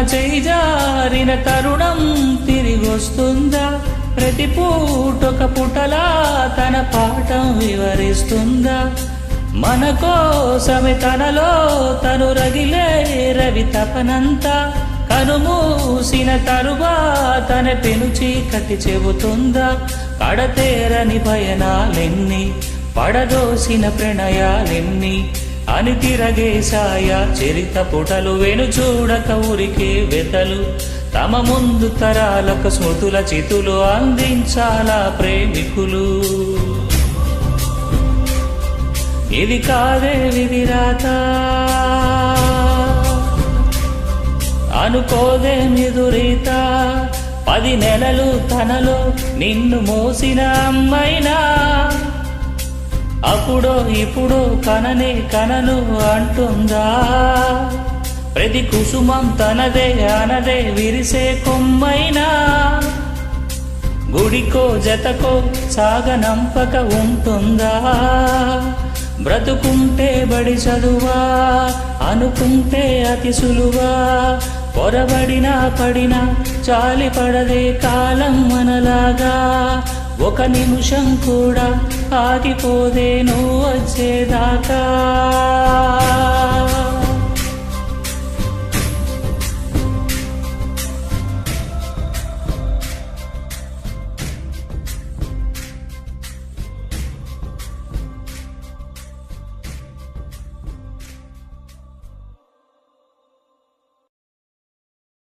చేజారిన తరుణం తిరిగొస్తుందా? ప్రతి పూటొక పుటలా తన పాఠం వివరిస్తుందా? మన కోసమే తనలో తను రగిలే రవి తపనంతా. కనుమూసిన తరువాతన పెను చీకటి చెబుతుందా? కడతేరని భయనాలెన్ని పడదోసిన ప్రణయాలెన్ని అని తిరగేశాయ చరిత పుటలు వెను చూడక ఉరికి వెతలు. తమ ముందు తరాలకు స్మృతుల చితులు అందించాలా ప్రేమికులు. ఇది కాదే విధిరాత అనుకోదే నిదురీత. పది నెలలు తనలో నిన్ను మోసిన అమ్మైనా అప్పుడో ఇప్పుడో కననే కనను అంటుందా? ప్రతి కుసుమం తనదే అనదే విరిసే కొమ్మైనా? గుడికో జతకో సాగనంపక ఉంటుందా? బ్రతుకుంటే బడి చదువా అనుకుంటే అతి సులువా? పొరబడినా పడినా చాలి పడదే కాలం మనలాగా. ఒక నిమిషం కూడా ఆగిపోదే నువ్వు వచ్చేదాకా.